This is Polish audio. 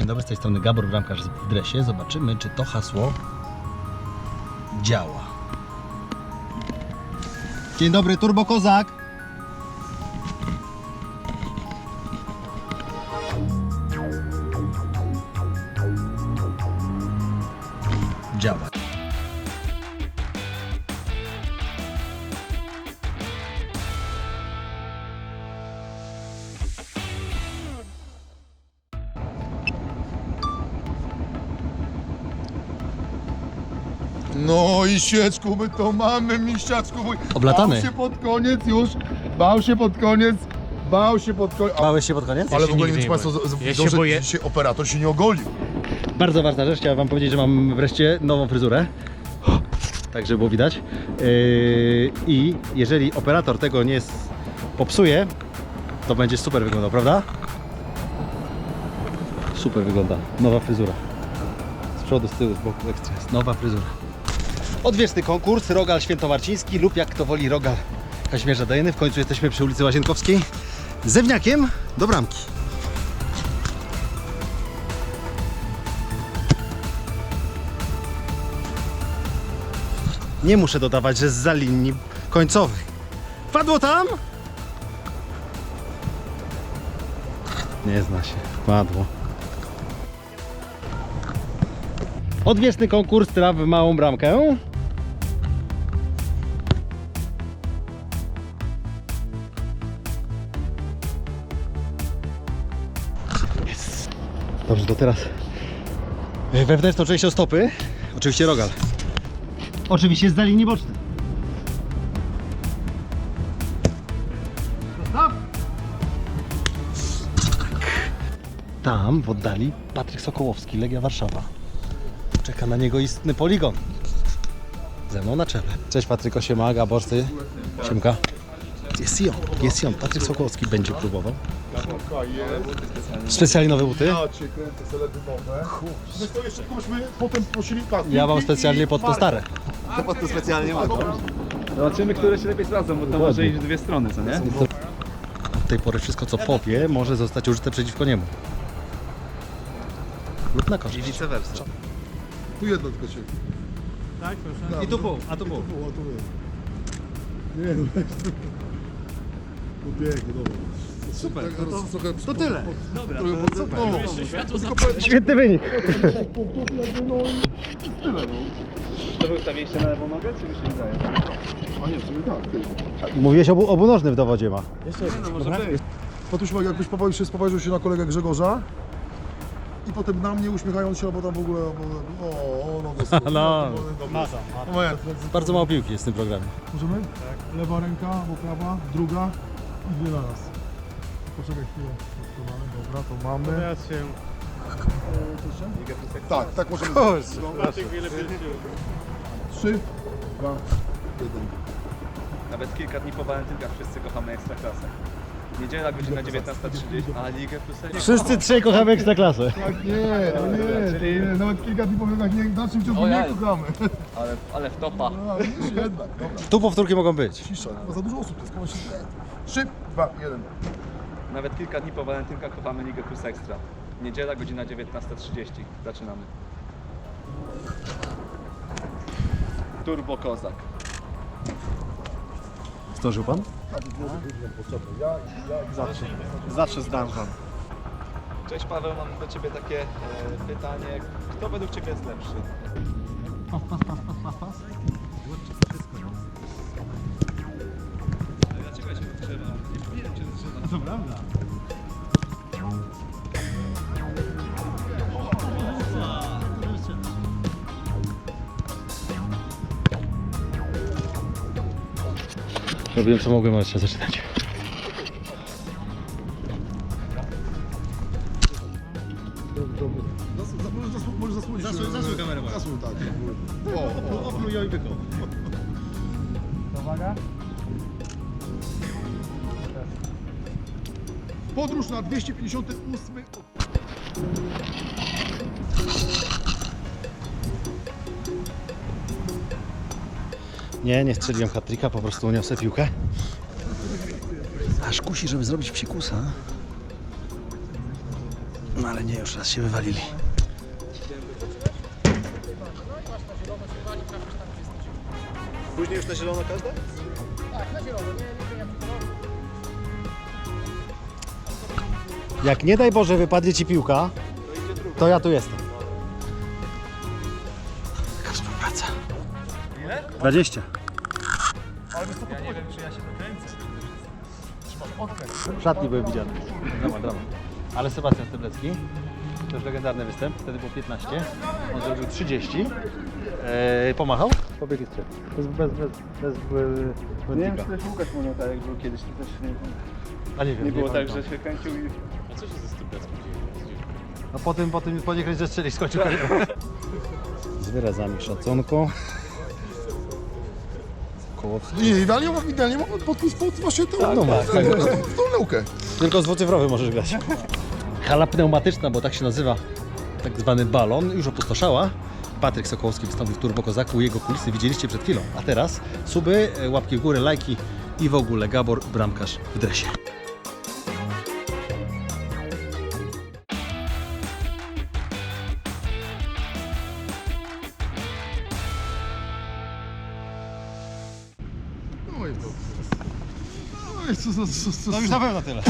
Dzień dobry, z tej strony Gabor Bramkarz w dresie. Zobaczymy, czy to hasło działa. Dzień dobry, Turbo Kozak. Działa. No i sieczku, my to mamy, mistrzaczku mój. Oblatany. Bał się pod koniec już, bał się pod koniec, bał się pod koniec. A- Bałeś się pod koniec? Ale w się ogóle nie nigdy wiem, czy nie Państwo z- boję. z- Ja się boję. dzisiaj operator się nie ogolił. Bardzo ważna rzecz, chciałem Wam powiedzieć, że mam wreszcie nową fryzurę. Tak, żeby było widać. Yy, I jeżeli operator tego nie s- popsuje, to będzie super wyglądał, prawda? Super wygląda. Nowa fryzura. Z przodu, z tyłu, z boku ekstra jest. Nowa fryzura. Odwieczny konkurs, Rogal Świętomarciński lub jak kto woli Rogal Kazimierza Dajeny. W końcu jesteśmy przy ulicy Łazienkowskiej. Zewniakiem do bramki. Nie muszę dodawać, że z linii końcowej. Padło tam? Nie zna się. Padło. Odwieczny konkurs traf w małą bramkę. Dobrze, to teraz wewnętrzną częścią stopy. Oczywiście rogal. Oczywiście z linii bocznej. Tam w oddali Patryk Sokołowski, Legia Warszawa. Czeka na niego istny poligon. Ze mną na czele. Cześć Patryko, siema, Gaborsty. Siemka. Jest i on, jest i on. Patryk Sokołowski będzie próbował. Specjalnie nowe buty. Ja cię kręcę, celery nowe. My to jeszcze potem prosili kasy. Ja mam specjalnie pod to stare. Zobaczymy, które się lepiej sprawdzą, bo to może iść w dwie strony, co nie? Od tej pory wszystko co powie może zostać użyte przeciwko niemu. Lub na korzyść. vice versa. Tu jedno tylko się. I tu pół, a tu pół. Jest. Nie, no pięknie, dobra. Super, to, trochę, to tyle. Dobra, to super. No, Świetny wynik. To wy ustawiliście na lewą nogę, czy mi się nie daje? a nie, w sumie tak. Mówiłeś obu, obunożny w dowodzie ma. No może być. Otóż jakbyś popatrzył się, spopatrzył się na kolegę Grzegorza i potem na mnie uśmiechając się, albo tam w ogóle, o, o, no to No. masa. Bardzo mało piłki jest w tym programie. możemy? Tak. Lewa ręka, bo prawa, druga i dwie na raz. Poczekaj chwilę, dobra, to mamy. Ja się... Tak, tak możemy Trzy, dwa, jeden. Nawet kilka dni po walentynkach wszyscy kochamy Ekstraklasę. Niedziela, godzina 19.30, a Ligę plus. Wszyscy trzej kochamy ekstraklasę. Tak, nie, nie, to nie, nawet kilka dni powiem, jak nie, w dalszym ciągu O nie ja. kochamy. Ale, ale w topa. No, widzisz, jednak, dobra. Tu powtórki mogą być. Cisza, bo za dużo osób, to jest komuś Trzy, dwa, jeden. Nawet kilka dni po walentynkach kochamy Ligę plus Ekstra. Niedziela, godzina 19.30. Zaczynamy. Turbo Kozak. Zdążył pan? Zawsze. Zawsze zdam wam. Cześć Paweł, mam do Ciebie takie e, pytanie. Kto według Ciebie jest lepszy? Robiłem co mogłem, ale trzeba zaczynać. Zasłonić. O, wyko. Podróż na 258. Nie, nie strzeliłem hat-tricka, po prostu uniosę piłkę. Aż kusi, żeby zrobić psikusa. No ale nie, już raz się wywalili. Później już na zielono każde? Jak nie daj Boże wypadnie ci piłka, to ja tu jestem. Ile? 20. W szatni byłem widziany. Drama, drama. Ale Sebastian Steblecki, to już legendarny występ, wtedy było 15, on zrobił 30, eee, pomachał, pobiegł i strzelił. Bez, bez, bez, bez, bez Nie wiem, czy też Łukasz Moneta, jak był kiedyś, to też nie, A nie wiem, nie było tak, pamiętam. że się kręcił i... No po tym, po tym, po niech że strzeli skończył karierę. Z wyrazami szacunku. Kołowski. Nie, idealnie, idealnie mam podpis pod właśnie tą, no tą, tak, tą, tak. tą, tą naukę. Tylko z dwucyfrowy możesz grać. Hala pneumatyczna, bo tak się nazywa tak zwany balon, już opustoszała. Patryk Sokołowski wystąpił w Turbo Kozaku, jego kulisy widzieliście przed chwilą. A teraz suby, e, łapki w górę, lajki i w ogóle Gabor, bramkarz w dresie. I co, co, co, co, No już na pewno tyle.